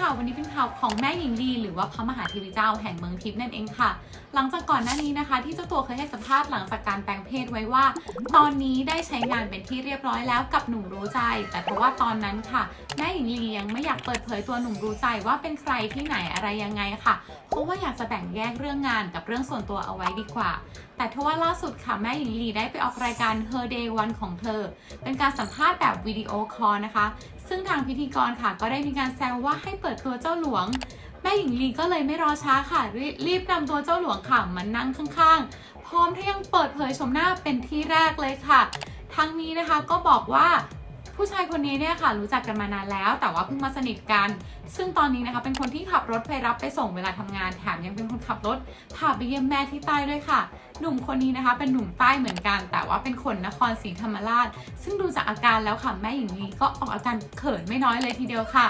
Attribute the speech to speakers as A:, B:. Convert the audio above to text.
A: ทุกคนค่ะวันนี้เป็นข่าวของแม่หญิงลีหรือว่าพระมหาเทวีเจ้าแห่งเมืองทิพย์นั่นเองค่ะ หลังจากก่อนหน้านี้นะคะ ที่เจ้าตัวเคยให้สัมภาษณ์หลังจากการแปลงเพศไว้ว่า ตอนนี้ได้ใช้งานเป็นที่เรียบร้อยแล้วกับหนุ่มรู้ใจ แต่เพราะว่าตอนนั้นค่ะ แม่หญิงลียังไม่อยากเปิดเผยตัวหนุ่มรู้ใจว่าเป็นใครที่ไหนอะไรยังไงค่ะ เพราะว่าอยากจะแบ่งแยกเรื่องงานกับเรื่องส่วนตัวเอาไว้ดีกว่า แต่ทว่าล่าสุดค่ะแม่หญิงลีได้ไปออกรายการ Her Day One ของเธอ เป็นการสัมภาษณ์แบบวิดีโอคอลนะคะ ซึ่งทางพิธีกรค่ะก็ได้มีการแซวว่าให้เปิดตัวเจ้าหลวง แม่หญิงลีก็เลยไม่รอช้าค่ะรีรีบนำตัวเจ้าหลวงค่ะมานั่งข้างๆ พร้อมทั้งยังเปิดเผยชมหน้าเป็นที่แรกเลยค่ะ ทั้งนี้นะคะก็บอกว่าผู้ชายคนนี้เนี่ยค่ะรู้จักกันมานานแล้ว แต่ว่าเพิ่งมาสนิทกัน ซึ่งตอนนี้นะคะเป็นคนที่ขับรถไปรับไปส่งเวลาทำงานแถมยังเป็นคนขับรถพาไปเยี่ยมแม่ที่ใต้ด้วยค่ะ หนุ่มคนนี้นะคะ เป็นหนุ่มใต้เหมือนกัน แต่ว่าเป็นคนนครศรีธรรมราช ซึ่งดูจากอาการแล้วค่ะแม่หญิงลีก็ออกอาการเขินไม่น้อยเลยทีเดียวค่ะ